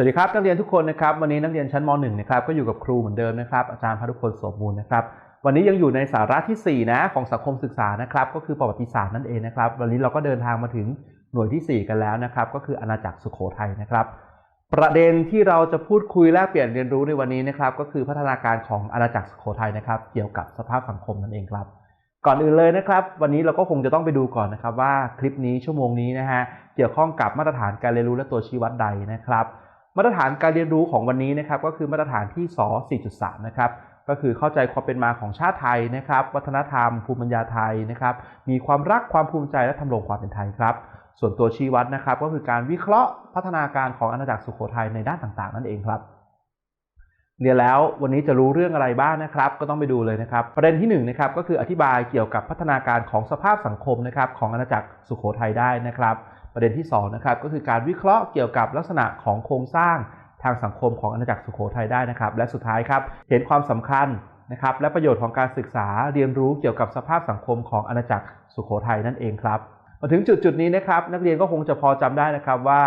วัสดีครับนักเรียนทุกคนนะครับวันนี้นักเรียนชั้นม .1 นะครับก็อยู่กับครูเหมือนเดิมนะครับอาจารย์พาทุกคนสมบูรณ์นะครับวันนี้ยังอยู่ในสาระทีสี่ 4 นะของสังคมศึกษานะครับก็คือประวัติศาสตร์นั่นเองนะครับ วันนี้เราก็เดินทางมาถึงหน่วยทีสี่4 กันแล้วนะครับก็คืออาณาจักรสุโขทัยนะครับ ประเด็นที่เราจะพูดคุยแลกเปลี่ยนเรียนรู้ในวันนี้นะครับก็คือพัฒนาการของอาณาจักรสุโขทัยนะครับ เกี่ยวกับสภาพสังคมนั่นเองครับก่อนอื่นเลยนะครับวันนี้เราก็คงจะต้องไปดูก่อนนะครับว่าคลิปนี้ชั่วโมงนี้นะฮะเกี่ยวข้องกับมาตรฐานการเรียนรู้และตัวชี้วัดใดนะครับ มาตรฐานการเรียนรู้ของวันนี้นะครับก็คือมาตรฐานที่ส4.3 นะครับก็คือเข้าใจความเป็นมาของชาติไทยนะครับ วัฒนธรรม ภูมิปัญญาไทยนะครับ มีความรักความภูมิใจและทำรงความเป็นไทยครับ ส่วนตัวชี้วัดนะครับ ก็คือการวิเคราะห์พัฒนาการของอาณาจักรสุโขทัยในด้านต่างๆ นั่นเองครับ เรียนแล้ววันนี้จะรู้เรื่องอะไรบ้างนะครับ ก็ต้องไปดูเลยนะครับ ประเด็นที่1นงนะครับก็คืออธิบายเกี่ยวกับพัฒนาการของสภาพสังคมนะครับของอาณาจักรสุโขทัยได้นะครับ ประเด็นที่2นะครับก็คือการวิเคราะห์เกี่ยวกับลักษณะของโครงสร้างทางสังคมของอาณาจักรสุโขทัยได้นะครับ และสุดท้ายครับเห็นความสำคัญนะครับและประโยชน์ของการศึกษาเรียนรู้เกี่ยวกับสภาพสังคมของอาณาจักรสุโขทัยนั่นเองครับมาถึงจุดจุดนี้นะครับนักเรียนก็คงจะพอจำได้นะครับว่า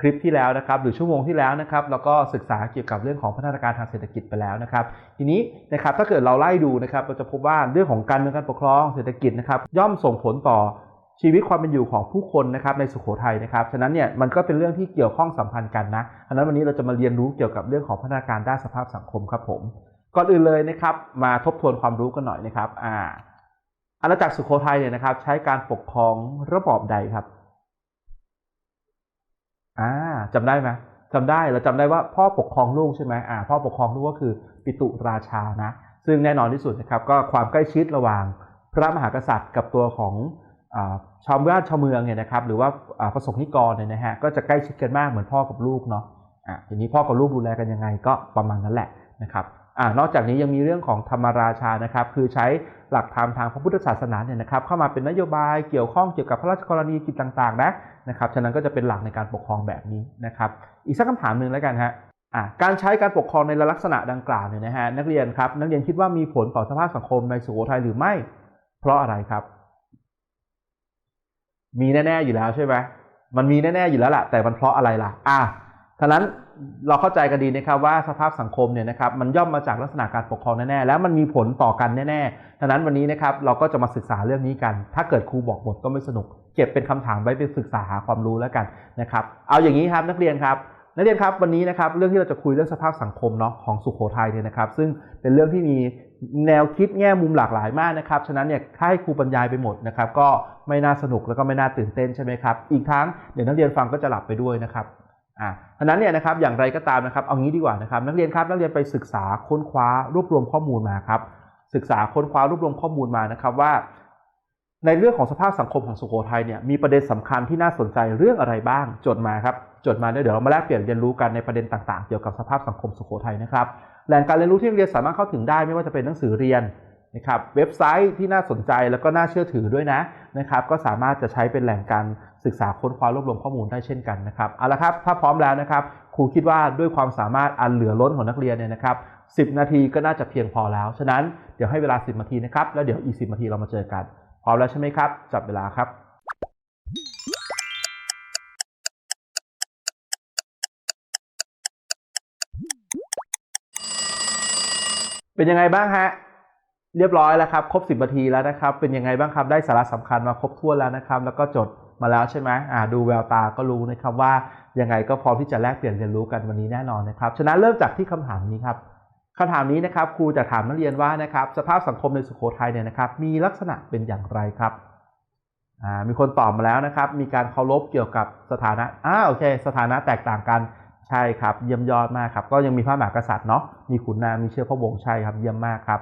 คลิปที่แล้วนะครับหรือชั่วโมงที่แล้วนะครับเราก็ศึกษาเกี่ยวกับเรื่องของพัฒนาการทางเศรษฐกิจไปแล้วนะครับ ทีนี้นะครับถ้าเกิดเราไล่ดูนะครับเราจะพบว่าเรื่องของการเมืองการปกครองเศรษฐกิจนะครับย่อมส่งผลต่อ ชีวิตความเป็นอยู่ของผู้คนนะครับในสุโขทัยนะครับ ฉะนั้นเนี่ยมันก็เป็นเรื่องที่เกี่ยวข้องสัมพันธ์กันนะฉะนั้นวันนี้เราจะมาเรียนรู้เกี่ยวกับเรื่องของพัฒนาการด้านสภาพสังคมครับผม ก่อนอื่นเลยนะครับ มาทบทวนความรู้กันหน่อยนะครับ อ่า อาณาจักรสุโขทัยเนี่ยนะครับ ใช้การปกครองระบอบใดครับ อ่าจำได้ไหมจำได้เราจำได้ว่าพ่อปกครองลูกใช่ไหมอ่า พ่อปกครองลูกก็คือปิตุราชานะ ซึ่งแน่นอนที่สุดนะครับ ก็ความใกล้ชิดระหว่างพระมหากษัตริย์กับตัวของ ชาวบ้านชาวเมืองเนี่ยนะครับหรือว่าประสบนิกรเนี่ยนะฮะก็จะใกล้ชิดกันมากเหมือนพ่อกับลูกเนาะอ่าทีนี้พ่อกับลูกดูแลกันยังไงก็ประมาณนั้นแหละนะครับอ่านอกจากนี้ยังมีเรื่องของธรรมราชานะครับคือใช้หลักธรรมทางพระพุทธศาสนาเนี่ยนะครับเข้ามาเป็นนโยบายเกี่ยวข้องเกี่ยวกับพระราชกรณียกิจต่างๆนะนะครับฉะนั้นก็จะเป็นหลักในการปกครองแบบนี้นะครับอีกสักคำถามหนึ่งแล้วกันฮะอ่าการใช้การปกครองในลักษณะดังกล่าวเนี่ยนะฮะนักเรียนครับนักเรียนคิดว่ามีผลต่อสภาพสังคมในสุโขทัยหรือไม่ เพราะอะไรครับ มีแน่ๆอยู่แล้วใช่ไหมมันมีแน่ๆอยู่แล้วแหละแต่มันเพราะอะไรล่ะ อะท่านั้นเราเข้าใจกันดีนะครับว่าสภาพสังคมเนี่ยนะครับมันย่อมมาจากลักษณะการปกครองแน่ๆแล้วมันมีผลต่อกันแน่ๆท่านั้นวันนี้นะครับเราก็จะมาศึกษาเรื่องนี้กัน ถ้าเกิดครูบอกหมดก็ไม่สนุก เก็บเป็นคำถามไว้เป็นศึกษาหาความรู้แล้วกันนะครับ เอาอย่างนี้ครับนักเรียนครับ นักเรียนครับวันนี้นะครับเรื่องที่เราจะคุยเรื่องสภาพสังคมเนาะของสุขโขทัยเนี่ยนะครับ ซึ่งเป็นเรื่องที่มีแนวคิดแง่มุมหลากหลายมากนะครับฉะนั้นเนี่ยถ้าให้ครูบรรยายไปหมดนะครับก็ไม่น่าสนุกแล้วก็ไม่น่าตื่นเต้นใช่ไหมครับอีกทั้งเดี๋ยวนักเรียนฟังก็จะหลับไปด้วยนะครับอ่าฉะนั้นเนี่ยนะครับอย่างไรก็ตามนะครับเอางี้ดีกว่านะครับนักเรียนครับนักเรียนไปศึกษาค้นคว้ารวบรวมข้อมูลมาครับศึกษาค้นคว้ารวบรวมข้อมูลมานะครับว่า ในเรื่องของสภาพสังคมของสุโขทัยเนี่ยมีประเด็นสำคัญที่น่าสนใจเรื่องอะไรบ้าง จดมาครับ จดมาเดี๋ยวเรามาแลกเปลี่ยนเรียนรู้กันในประเด็นต่างๆ เกี่ยวกับสภาพสังคมสุโขทัยนะครับแหล่งการเรียนรู้ที่นักเรียนสามารถเข้าถึงได้ไม่ว่าจะเป็นหนังสือเรียนนะครับเว็บไซต์ที่น่าสนใจแล้วก็น่าเชื่อถือด้วยนะนะครับก็สามารถจะใช้เป็นแหล่งการศึกษาค้นคว้ารวบรวมข้อมูลได้เช่นกันนะครับเอาละครับถ้าพร้อมแล้วนะครับครูคิดว่าด้วยความสามารถอันเหลือล้นของนักเรียนเนี่ยนะครับ10 นาทีก็น่าจะเพียงพอแล้ว ฉะนั้นเดี๋ยวให้เวลา 10 นาทีนะครับแล้วเดี๋ยวอีก 10 นาทีเรามาเจอกัน ร้อมแล้วใช่ไหมครับ จับเวลาครับ เป็นยังไงบ้างฮะ เรียบร้อยแล้วครับ ครบ 10นาทีแล้วนะครับ เป็นยังไงบ้างครับ ได้สาระสำคัญมาครบถ้วนแล้วนะครับ แล้วก็จดมาแล้วใช่ไหมอ่าดูแววตาก็รู้นะครับว่ายังไงก็พร้อมที่จะแลกเปลี่ยนเรียนรู้กันวันนี้แน่นอนนะครับ ฉะนั้นเริ่มจากที่คำถามนี้ครับ คำถามนี้นะครับครูจะถามนักเรียนว่านะครับสภาพสังคมในสุโขทัยเนี่ยนะครับมีลักษณะเป็นอย่างไรครับมีคนตอบมาแล้วนะครับ มีการเคารพเกี่ยวกับสถานะอ้าโอเค สถานะแตกต่างกันใช่ครับ เยี่ยมยอดมากครับ ก็ยังมีพระมหากษัตริย์เนาะมีขุนนางมีเชื้อพระวงศ์ใช่ครับเยี่ยมมากครับ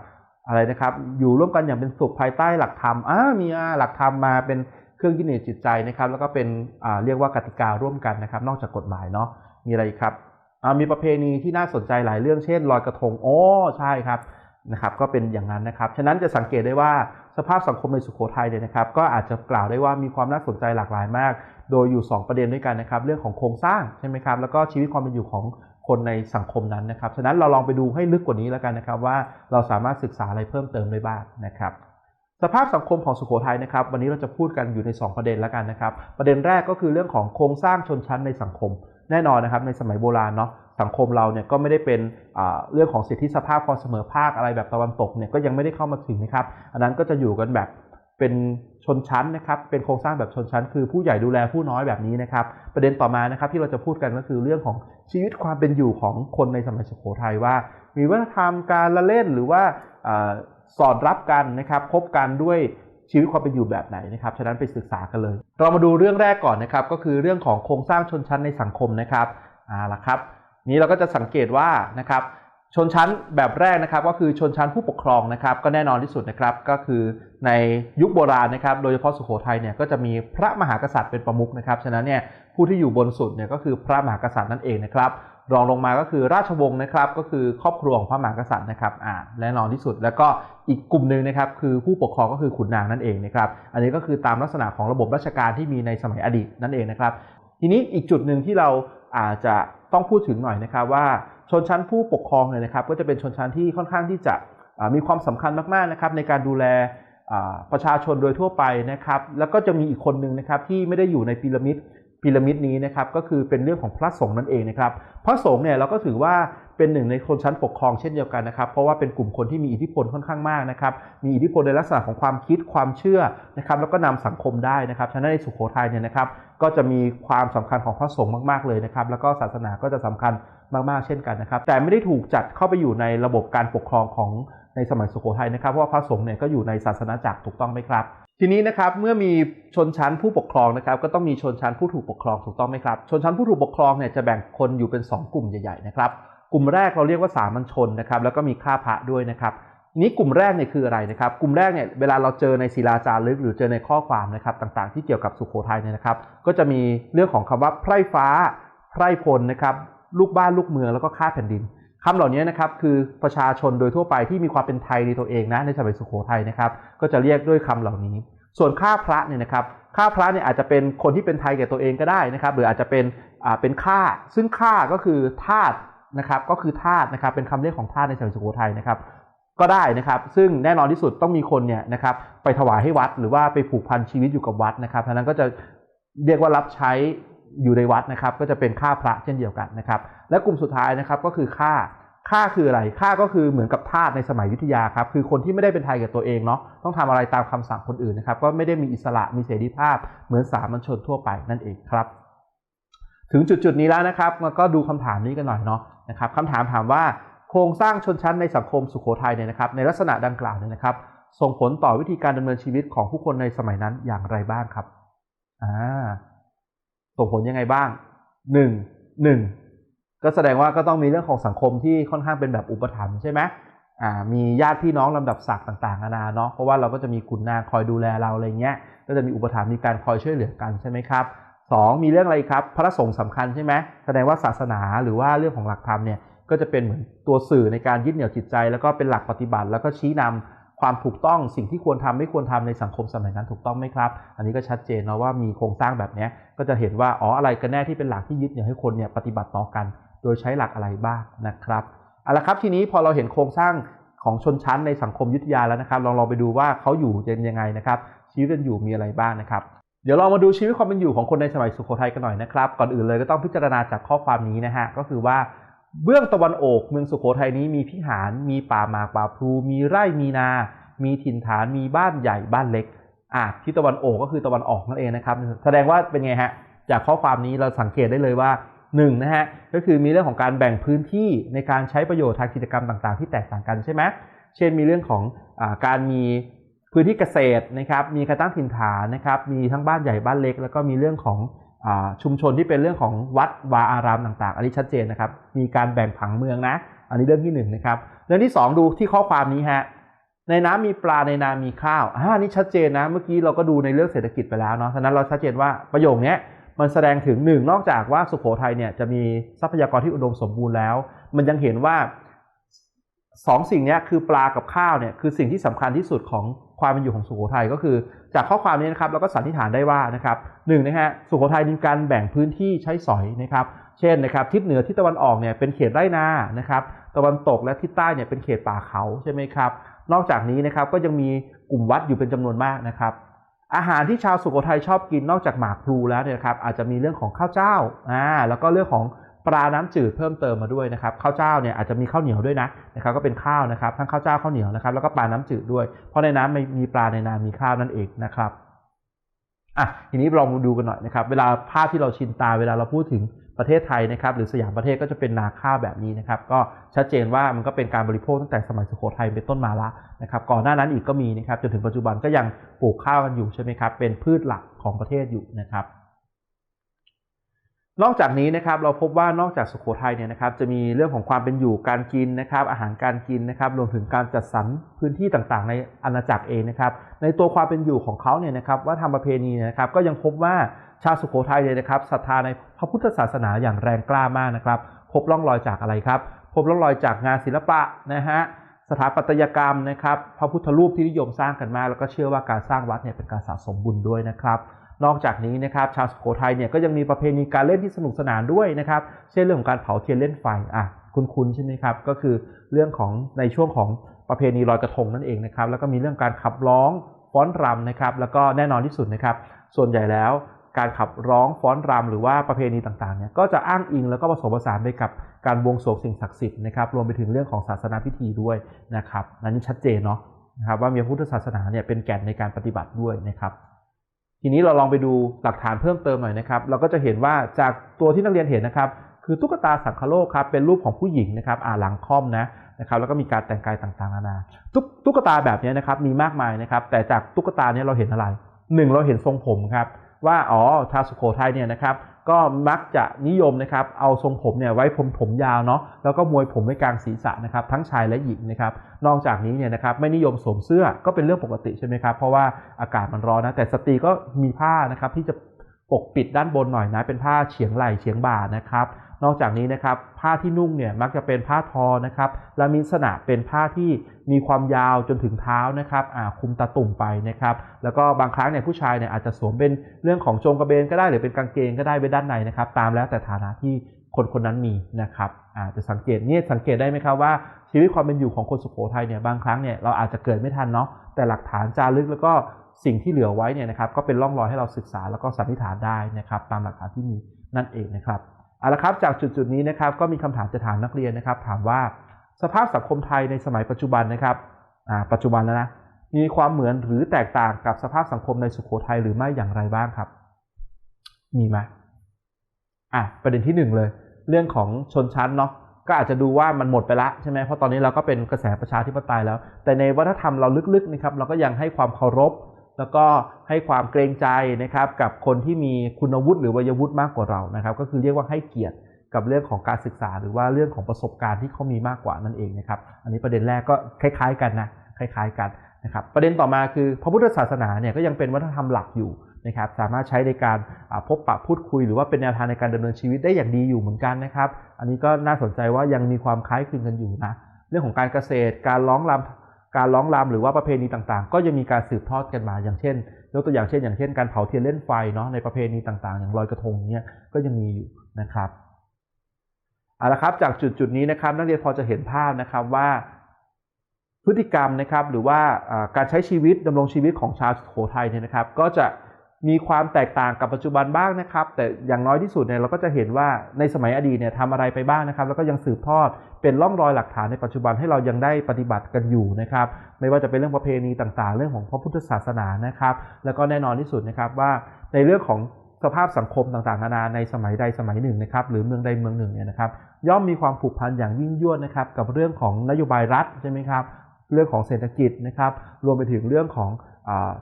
อะไรนะครับ อยู่ร่วมกันอย่างเป็นสุขภายใต้หลักธรรมอ่ามีหลักธรรมมาเป็นเครื่องยึดเหนี่ยวจิตใจนะครับ แล้วก็เป็นอ่าเรียกว่ากติการ่วมกันนะครับ นอกจากกฎหมายเนาะมีอะไรครับ มีประเพณีที่น่าสนใจหลายเรื่องเช่นลอยกระทงโอ้ใช่ครับนะครับ ก็เป็นอย่างนั้นนะครับ ฉะนั้นจะสังเกตได้ว่าสภาพสังคมในสุโขทัยเนี่ยนะครับ ก็อาจจะกล่าวได้ว่ามีความน่าสนใจหลากหลายมาก โดยอยู่ 2 ประเด็นด้วยกันนะครับ เรื่องของโครงสร้างใช่ไหมครับ แล้วก็ชีวิตความเป็นอยู่ของคนในสังคมนั้นนะครับ ฉะนั้นเราลองไปดูให้ลึกกว่านี้แล้วกันนะครับว่าเราสามารถศึกษาอะไรเพิ่มเติมได้บ้างนะครับ สภาพสังคมของสุโขทัยนะครับ วันนี้เราจะพูดกันอยู่ใน 2 ประเด็นแล้วกันนะครับ ประเด็นแรกก็คือเรื่องของโครงสร้างชนชั้นในสังคม แน่นอนนะครับในสมัยโบราณเนาะสังคมเราเนี่ยก็ไม่ได้เป็นเรื่องของสิทธิสภาพความเสมอภาคอะไรแบบตะวันตกเนี่ยก็ยังไม่ได้เข้ามาถึงนะครับ อันนั้นก็จะอยู่กันแบบเป็นชนชั้นนะครับเป็นโครงสร้างแบบชนชั้น คือผู้ใหญ่ดูแลผู้น้อยแบบนี้นะครับ ประเด็นต่อมานะครับที่เราจะพูดกันก็คือเรื่องของชีวิตความเป็นอยู่ของคนในสมัยสุโขทัยว่า มีวัฒนธรรมการละเล่นหรือว่าอาสอดรับกันนะครับพบกันด้วย ชีวิตความเป็นอยู่แบบไหนนะครับ ฉะนั้นไปศึกษากันเลย เรามาดูเรื่องแรกก่อนนะครับ ก็คือเรื่องของโครงสร้างชนชั้นในสังคมนะครับอ่าละครับ นี้เราก็จะสังเกตว่านะครับ ชนชั้นแบบแรกนะครับ ก็คือชนชั้นผู้ปกครองนะครับ ก็แน่นอนที่สุดนะครับ ก็คือในยุคโบราณนะครับ โดยเฉพาะสุโขทัยเนี่ยก็จะมีพระมหากษัตริย์เป็นประมุขนะครับ ฉะนั้นเนี่ยผู้ที่อยู่บนสุดเนี่ยก็คือพระมหากษัตริย์นั่นเองนะครับ รองลงมาก็คือราชวงศ์นะครับ ก็คือครอบครัวของพระมหากษัตริย์นะครับอ่าแน่นอนที่สุด แล้วก็อีกกลุ่มหนึ่งนะครับ คือผู้ปกครองก็คือขุนนางนั่นเองนะครับ อันนี้ก็คือตามลักษณะของระบบราชการที่มีในสมัยอดีตนั่นเองนะครับ ทีนี้อีกจุดหนึ่งที่เราอาจจะต้องพูดถึงหน่อยนะครับ ว่าชนชั้นผู้ปกครองเนี่ยนะครับ ก็จะเป็นชนชั้นที่ค่อนข้างที่จะมีความสำคัญมากๆนะครับในการดูแลประชาชนโดยทั่วไปนะครับ แล้วก็จะมีอีกคนหนึ่งนะครับที่ไม่ได้อยู่ในพีระมิด พีระมิดนี้นะครับก็คือเป็นเรื่องของพระสงฆ์นั่นเองนะครับพระสงฆ์เนี่ยเราก็ถือว่าเป็นหนึ่งในชนชั้นปกครองเช่นเดียวกันนะครับเพราะว่าเป็นกลุ่มคนที่มีอิทธิพลค่อนข้างมากนะครับมีอิทธิพลในลักษณะของความคิดความเชื่อนะครับแล้วก็นำสังคมได้นะครับฉะนั้นในสุโขทัยเนี่ยนะครับก็จะมีความสำคัญของพระสงฆ์มากๆเลยนะครับแล้วก็ศาสนาก็จะสำคัญมากๆเช่นกันนะครับ แต่ไม่ได้ถูกจัดเข้าไปอยู่ในระบบการปกครองของในสมัยสุโขทัยนะครับเพราะว่าพระสงฆ์เนี่ยก็อยู่ในศาสนาจักรถูกต้องไหมครับ ทีนี้นะครับเมื่อมีชนชั้นผู้ปกครองนะครับ ก็ต้องมีชนชั้นผู้ถูกปกครองถูกต้องไหมครับ ชนชั้นผู้ถูกปกครองเนี่ยจะแบ่งคนอยู่เป็น 2 กลุ่มใหญ่ๆนะครับกลุ่มแรกเราเรียกว่าสามัญชนนะครับแล้วก็มีข้าพระด้วยนะครับนี้กลุ่มแรกเนี่ยคืออะไรนะครับ กลุ่มแรกเนี่ยเวลาเราเจอในศิลาจารึกหรือเจอในข้อความนะครับต่างๆ ที่เกี่ยวกับสุโขทัยเนี่ยนะครับ ก็จะมีเรื่องของคำว่าไพร่ฟ้าไพร่พลนะครับลูกบ้านลูกเมืองแล้วก็ข้าแผ่นดิน คำเหล่านี้นะครับคือประชาชนโดยทั่วไปที่มีความเป็นไทยในตัวเองนะในสมัยสุโขทัยนะครับ ก็จะเรียกด้วยคำเหล่านี้ ส่วนข้าพระเนี่ยนะครับข้าพระเนี่ยอาจจะเป็นคนที่เป็นไทยแก่ตัวเองก็ได้นะครับ หรืออาจจะเป็นอ่าเป็นข้าซึ่งข้าก็คือทาสนะครับก็คือทาสนะครับเป็นคำเรียกของทาสในสมัยสุโขทัยนะครับก็ได้นะครับ ซึ่งแน่นอนที่สุดต้องมีคนเนี่ยนะครับไปถวายให้วัดหรือว่าไปผูกพันชีวิตอยู่กับวัดนะครับฉะนั้นก็จะเรียกว่ารับใช้ อยู่ในวัดนะครับ ก็จะเป็นข้าพระเช่นเดียวกันนะครับ และกลุ่มสุดท้ายนะครับก็คือข้าข้าคืออะไรข้าก็คือเหมือนกับทาสในสมัยวิทยาครับคือคนที่ไม่ได้เป็นไทยกับตัวเองเนาะต้องทำอะไรตามคำสั่งคนอื่นนะครับก็ไม่ได้มีอิสระมีเสรีภาพเหมือนสามัญชนทั่วไปนั่นเองครับถึงจุดจุดๆนี้แล้วนะครับมาก็ดูคำถามนี้กันหน่อยเนาะนะครับคำถามถามว่าโครงสร้างชนชั้นในสังคมสุโขทัยเนี่ยนะครับในลักษณะดังกล่าวเนี่ยนะครับ ส่งผลต่อวิธีการดำเนินชีวิตของผู้คนในสมัยนั้นอย่างไรบ้างครับอ่า ส่งผลยังไงบ้างหนึ่งหนึ่งก็แสดงว่าก็ต้องมีเรื่องของสังคมที่ค่อนข้างเป็นแบบอุปถัมภ์ใช่ไหมอ่ามีญาติพี่น้องลำดับศักดิ์ต่างๆนานาเนาะเพราะว่าเราก็จะมีขุนนางคอยดูแลเราอะไรเงี้ยก็จะมีอุปถัมภ์มีการคอยช่วยเหลือกันใช่ไหมครับสองมีเรื่องอะไรครับ พระสงฆ์สำคัญใช่ไหมแสดงว่าศาสนาหรือว่าเรื่องของหลักธรรมเนี่ยก็จะเป็นเหมือนตัวสื่อในการยึดเหนี่ยวจิตใจ แล้วก็เป็นหลักปฏิบัติ แล้วก็ชี้นำ ความถูกต้องสิ่งที่ควรทำไม่ควรทำในสังคมสมัยนั้นถูกต้องไหมครับ อันนี้ก็ชัดเจนนะว่ามีโครงสร้างแบบนี้ก็จะเห็นว่าอ๋ออะไรกันแน่ที่เป็นหลักที่ยึดเหนี่ยวให้คนเนี่ยปฏิบัติต่อกัน โดยใช้หลักอะไรบ้างนะครับเอาละครับทีนี้พอเราเห็นโครงสร้างของชนชั้นในสังคมยุทธยาแล้วนะครับลองลองไปดูว่าเขาอยู่เป็นยังไงนะครับชีวิตเป็นอยู่มีอะไรบ้างนะครับเดี๋ยวเรามาดูชีวิตความเป็นอยู่ของคนในสมัยสุโขทัยกันหน่อยนะครับ ก่อนอื่นเลยก็ต้องพิจารณาจากข้อความนี้นะฮะก็คือว่า เบื้องตะวันออกเมืองสุโขทัยนี้มีพิหาร มีป่าหมากป่าพลูมีไร่มีนา มีถิ่นฐานมีบ้านใหญ่บ้านเล็กอะที่ตะวันออกก็คือตะวันออกนั่นเองนะครับแสดงว่าเป็นไงฮะจากข้อความนี้เราสังเกตได้เลยว่าหนึ่งนะฮะก็คือมีเรื่องของการแบ่งพื้นที่ในการใช้ประโยชน์ทางกิจกรรมต่างๆ ที่แตกต่างกันใช่ไหมเช่นมีเรื่องของอการมีพื้นที่เกษตรนะครับมีการตั้งถิ่นฐานนะครับมีทั้งบ้านใหญ่บ้านเล็ก แล้วก็มีเรื่องของ ชุมชนที่เป็นเรื่องของวัดวาอารามต่าง ๆ อันนี้ชัดเจนนะครับ มีการแบ่งผังเมืองนะ อันนี้เรื่องที่หนึ่งนะครับ เรื่องที่สองดูที่ข้อความนี้ฮะ ในน้ำมีปลาในนามีข้าวอ่านี่ชัดเจนนะ เมื่อกี้เราก็ดูในเรื่องเศรษฐกิจไปแล้วเนาะ ฉะนั้นเราชัดเจนว่าประโยคนี้มันแสดงถึงหนึ่งนอกจากว่าสุโขทัยเนี่ยจะมีทรัพยากรที่อุดมสมบูรณ์แล้ว มันยังเห็นว่าสองสิ่งเนี้ยคือปลากับข้าวเนี่ยคือสิ่งที่สำคัญที่สุดของความเป็นอยู่ของสุโขทัยก็คือ จากข้อความนี้นะครับเราก็สันนิษฐานได้ว่านะครับหนึ่งนะฮะสุโขทัยมีการแบ่งพื้นที่ใช้สอยนะครับ เช่นนะครับทิศเหนือทิศตะวันออกเนี่ยเป็นเขตไร่นานะครับ ตะวันตกและทิศใต้เนี่ยเป็นเขตป่าเขาใช่ไหมครับ นอกจากนี้นะครับก็ยังมีกลุ่มวัดอยู่เป็นจำนวนมากนะครับ อาหารที่ชาวสุโขทัยชอบกินนอกจากหมากพลูแล้วเนี่ยครับอาจจะมีเรื่องของข้าวเจ้าอ่าแล้วก็เรื่องของ ปลาน้ำจืดเพิ่มเติมมาด้วยนะครับข้าวเจ้าเนี่ยอาจจะมีข้าวเหนียวด้วยนะนะครับก็เป็นข้าวนะครับทั้งข้าวเจ้าข้าวเหนียวนะครับแล้วก็ปลาน้ำจืดด้วย เพราะในน้ำไม่มีปลาในน้ำมีข้าวนั่นเองนะครับอะทีนี้ลองดูกันหน่อยนะครับเวลาภาพที่เราชินตาเวลาเราพูดถึงประเทศไทยนะครับหรือสยามประเทศก็จะเป็นนาข้าวแบบนี้นะครับก็ชัดเจนว่ามันก็เป็นการบริโภคตั้งแต่สมัยสุโขทัยเป็นต้นมาละนะครับก่อนหน้านั้นอีกก็มีนะครับจนถึงปัจจุบันก็ยังปลูกข้าวกันอยู่ใช่ไหมครับเป็นพืชหลักของประเทศอยู่นะครับ นอกจากนี้นะครับเราพบว่านอกจากสุโขทัยเนี่ยนะครับจะมีเรื่องของความเป็นอยู่การกินนะครับ อาหารการกินนะครับรวมถึงการจัดสรรพื้นที่ต่างๆ ในอาณาจักรเองนะครับ ในตัวความเป็นอยู่ของเขาเนี่ยนะครับว่าทำประเพณีเนี่ยนะครับก็ยังพบว่าชาวสุโขทัยเลยนะครับศรัทธาในพระพุทธศาสนาอย่างแรงกล้ามากนะครับพบร่องรอยจากอะไรครับพบร่องรอยจากงานศิลปะนะฮะสถาปัตยกรรมนะครับพระพุทธรูปที่นิยมสร้างกันมากแล้วก็เชื่อว่าการสร้างวัดเนี่ยเป็นการสะสมบุญด้วยนะครับ นอกจากนี้นะครับชาวสุโขทัยเนี่ยก็ยังมีประเพณีการเล่นที่สนุกสนานด้วยนะครับ เช่นเรื่องของการเผาเทียนเล่นไฟอะคุ้นๆใช่ไหมครับก็คือเรื่องของในช่วงของประเพณีลอยกระทงนั่นเองนะครับแล้วก็มีเรื่องการขับร้องฟ้อนรำนะครับแล้วก็แน่นอนที่สุดนะครับ ส่วนใหญ่แล้วการขับร้องฟ้อนรำหรือว่าประเพณีต่างๆเนี่ยก็จะอ้างอิงแล้วก็ผสมผสานไปกับการบวงสรวงสิ่งศักดิ์สิทธิ์นะครับรวมไปถึงเรื่องของศาสนาพิธีด้วยนะครับอันนี้ชัดเจนเนาะนะครับว่ามีพุทธศาสนาเนี่ยเป็นแก่นในการปฏิบัติด้วยนะครับ ทีนี้เราลองไปดูหลักฐานเพิ่มเติมหน่อยนะครับ เราก็จะเห็นว่าจากตัวที่นักเรียนเห็นนะครับ คือตุ๊กตาสังคโลกครับเป็นรูปของผู้หญิงนะครับอ่าหลังค่อมนะนะครับแล้วก็มีการแต่งกายต่างๆนานาตุ๊กตาแบบนี้นะครับมีมากมายนะครับ แต่จากตุ๊กตาเนี้เราเห็นอะไรหนึ่งเราเห็นทรงผมครับว่าอ๋อชาวสุโขทัยเนี่ยนะครับ ก็มักจะนิยมนะครับเอาทรงผมเนี่ยไว้ผมผมยาวเนาะแล้วก็มวยผมไว้กลางศีรษะนะครับทั้งชายและหญิงนะครับนอกจากนี้เนี่ยนะครับไม่นิยมสวมเสื้อก็เป็นเรื่องปกติใช่ไหมครับเพราะว่าอากาศมันร้อนนะแต่สตรีก็มีผ้านะครับที่จะปกปิดด้านบนหน่อยนะเป็นผ้าเฉียงไหล่เฉียงบ่านะครับ นอกจากนี้นะครับผ้าที่นุ่งเนี่ยมักจะเป็นผ้าทอนะครับและมีลักษณะเป็นผ้าที่มีความยาวจนถึงเท้านะครับอ่าคุมตาตุ่มไปนะครับแล้วก็บางครั้งเนี่ยผู้ชายเนี่ยอาจจะสวมเป็นเรื่องของโจงกระเบนก็ได้หรือเป็นกางเกงก็ได้ไว้ด้านในนะครับตามแล้วแต่ฐานะที่คนคนนั้นมีนะครับอาจจะสังเกตเนี่ยสังเกตได้ไหมครับว่าชีวิตความเป็นอยู่ของคนสุโขทัยเนี่ยบางครั้งเนี่ยเราอาจจะเกิดไม่ทันเนาะแต่หลักฐานจารึกแล้วก็สิ่งที่เหลือไว้เนี่ยนะครับก็เป็นร่องรอยให้เราศึกษาแล้วก็สันนิษฐานได้นะครับตามหลักฐานที่มีนั่นเองนะครับ เอาละครับจากจุดจุดๆนี้นะครับก็มีคำถามจะถามนักเรียนนะครับ ถามว่าสภาพสังคมไทยในสมัยปัจจุบันนะครับปัจจุบันแล้วนะมีความเหมือนหรือแตกต่างกับสภาพสังคมในสุโขทัยหรือไม่อย่างไรบ้างครับ มีไหมอะประเด็นที่หนึ่งเลย เรื่องของชนชั้นเนาะก็อาจจะดูว่ามันหมดไปละใช่ไหมเพราะตอนนี้เราก็เป็นกระแสประชาธิปไตยแล้ว แต่ในวัฒนธรรมเราลึกๆนะครับเราก็ยังให้ความเคารพ แล้วก็ให้ความเกรงใจนะครับกับคนที่มีคุณวุฒิหรือวัยวุฒิมากกว่าเรานะครับ ก็คือเรียกว่าให้เกียรติกับเรื่องของการศึกษาหรือว่าเรื่องของประสบการณ์ที่เขามีมากกว่านั่นเองนะครับ อันนี้ประเด็นแรกก็คล้าย ๆ กันนะคล้ายๆกันนะครับ ประเด็นต่อมาคือพระพุทธศาสนาเนี่ยก็ยังเป็นวัฒนธรรมหลักอยู่นะครับสามารถใช้ในการพบปะพูดคุย หรือว่าเป็นแนวทางในการดำเนินชีวิตได้อย่างดีอยู่เหมือนกันนะครับ อันนี้ก็น่าสนใจว่ายังมีความคล้ายคลึงกันอยู่นะเรื่องของการเกษตรการร้องรำ การร้องรำหรือว่าประเพณีต่างๆ ก็ยังมีการสืบทอดกันมาอย่างเช่นยกตัวอย่างเช่น อย่างเช่นการเผาเทียนเล่นไฟเนาะในประเพณีต่างๆ อย่างลอยกระทงเนี้ยก็ยังมีอยู่นะครับเอาละครับจากจุดจุดๆนี้นะครับ นักเรียนพอจะเห็นภาพนะครับว่าพฤติกรรมนะครับหรือว่าอ่าการใช้ชีวิตดำรงชีวิตของชาวสุโขทัยเนี่ยนะครับ ก็จะ มีความแตกต่างกับปัจจุบันบ้างนะครับ แต่อย่างน้อยที่สุดเนี่ยเราก็จะเห็นว่าในสมัยอดีตเนี่ยทำอะไรไปบ้างนะครับ แล้วก็ยังสืบทอดเป็นร่องรอยหลักฐานในปัจจุบันให้เรายังได้ปฏิบัติกันอยู่นะครับ ไม่ว่าจะเป็นเรื่องประเพณีต่างๆ เรื่องของพระพุทธศาสนานะครับ แล้วก็แน่นอนที่สุดนะครับว่าในเรื่องของสภาพสังคมต่างๆนานาในสมัยใดสมัยหนึ่งนะครับหรือเมืองใดเมืองหนึ่งเนี่ยนะครับย่อมมีความผูกพันอย่างยิ่งยวดนะครับกับเรื่องของนโยบายรัฐใช่ไหมครับเรื่องของเศรษฐกิจนะครับรวมไปถึงเรื่องของ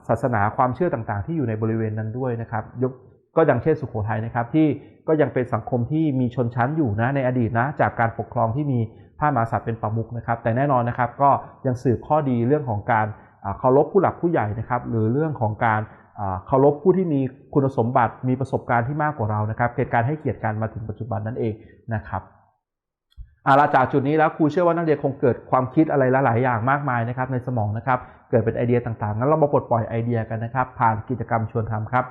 ศาสนาความเชื่อต่างๆ ที่อยู่ในบริเวณนั้นด้วยนะครับยกก็อย่างเช่นสุโขทัยนะครับที่ก็ยังเป็นสังคมที่มีชนชั้นอยู่นะในอดีตนะจากการปกครองที่มีพระมหากษัตริย์เป็นประมุขนะครับ แต่แน่นอนนะครับก็ยังสืบข้อดีเรื่องของการเคารพผู้หลักผู้ใหญ่นะครับหรือเรื่องของการเคารพผู้ที่มีคุณสมบัติมีประสบการณ์ที่มากกว่าเรานะครับเกิดการให้เกียรติกันมาถึงปัจจุบันนั่นเองนะครับ อาละจากจุดนี้แล้วครูเชื่อว่านักเรียนคงเกิดความคิดอะไรหลาย ๆ อย่างมากมายนะครับในสมองนะครับ เกิดเป็นไอเดียต่าง ๆ งั้นเรามาปลดปล่อยไอเดียกันนะครับ ผ่านกิจกรรมชวนทำครับ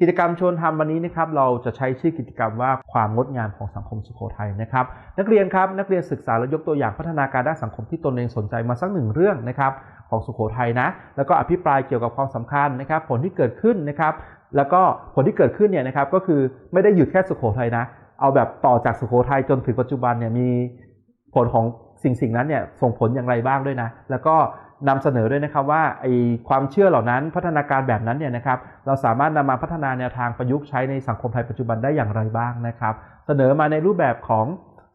กิจกรรมชวนทำวันนี้นะครับเราจะใช้ชื่อกิจกรรมว่าความงดงามของสังคมสุโขทัยนะครับ นักเรียนครับนักเรียนศึกษาและยกตัวอย่างพัฒนาการด้านสังคมที่ตนเองสนใจมาสักหนึ่งเรื่องนะครับของสุโขทัยนะ แล้วก็อภิปรายเกี่ยวกับความสำคัญนะครับ ผลที่เกิดขึ้นนะครับแล้วก็ผลที่เกิดขึ้นเนี่ยนะครับก็คือไม่ได้หยุดแค่สุโขทัยนะ เอาแบบต่อจากสุโขทัยจนถึงปัจจุบันเนี่ยมีผลของสิ่งสิ่งนั้นเนี่ยส่งผลอย่างไรบ้างด้วยนะ แล้วก็นำเสนอด้วยนะครับว่าไอความเชื่อเหล่านั้นพัฒนาการแบบนั้นเนี่ยนะครับเราสามารถนำมาพัฒนาแนวทางประยุกต์ใช้ในสังคมไทยปัจจุบันได้อย่างไรบ้างนะครับ เสนอมาในรูปแบบของ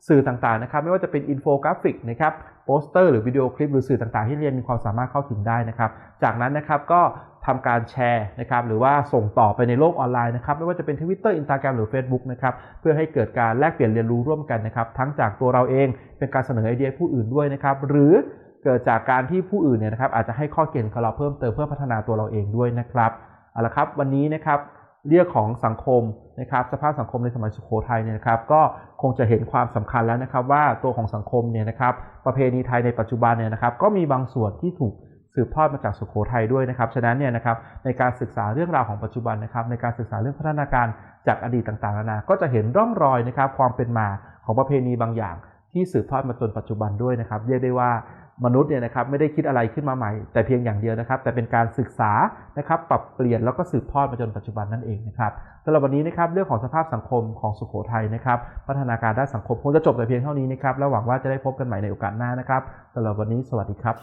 สื่อต่างๆนะครับไม่ว่าจะเป็นอินโฟกราฟิกนะครับโปสเตอร์หรือวิดีโอคลิปหรือสื่อต่างๆ ที่เรียนมีความสามารถเข้าถึงได้นะครับจากนั้นนะครับก็ทำการแชร์นะครับหรือว่าส่งต่อไปในโลกออนไลน์นะครับไม่ว่าจะเป็น Twitter Instagram หรือ Facebook นะครับเพื่อให้เกิดการแลกเปลี่ยนเรียนรู้ร่วมกันนะครับทั้งจากตัวเราเองเป็นการเสนอไอเดียให้ผู้อื่นด้วยนะครับหรือเกิดจากการที่ผู้อื่นเนี่ยนะครับอาจจะให้ข้อเกณฑ์กับเราเพิ่มเติมเพื่อพัฒนาตัวเราเองด้วยนะครับเอาละครับวันนี้นะครับ เรื่องของสังคมนะครับสภาพสังคมในสมัยสุโขทัยเนี่ยนะครับก็คงจะเห็นความสำคัญแล้วนะครับว่าตัวของสังคมเนี่ยนะครับประเพณีไทยในปัจจุบันเนี่ยนะครับก็มีบางส่วนที่ถูกสืบทอดมาจากสุโขทัยด้วยนะครับฉะนั้นเนี่ยนะครับในการศึกษาเรื่องราวของปัจจุบันนะครับในการศึกษาเรื่องพัฒนาการจากอดีตต่างๆนานา ก็จะเห็นร่องรอยนะครับความเป็นมาของประเพณีบางอย่างที่สืบทอดมาจนปัจจุบันด้วยนะครับ เรียกได้ว่า มนุษย์เนี่ยนะครับไม่ได้คิดอะไรขึ้นมาใหม่ แต่เพียงอย่างเดียวนะครับ แต่เป็นการศึกษานะครับปรับเปลี่ยนแล้วก็สืบทอดมาจนปัจจุบันนั่นเองนะครับสำหรับวันนี้นะครับเรื่องของสภาพสังคมของสุโขทัยนะครับพัฒนาการด้านสังคมคงจะจบแต่เพียงเท่านี้นะครับแล้วหวังว่าจะได้พบกันใหม่ในโอกาสหน้านะครับสำหรับวันนี้สวัสดีครับ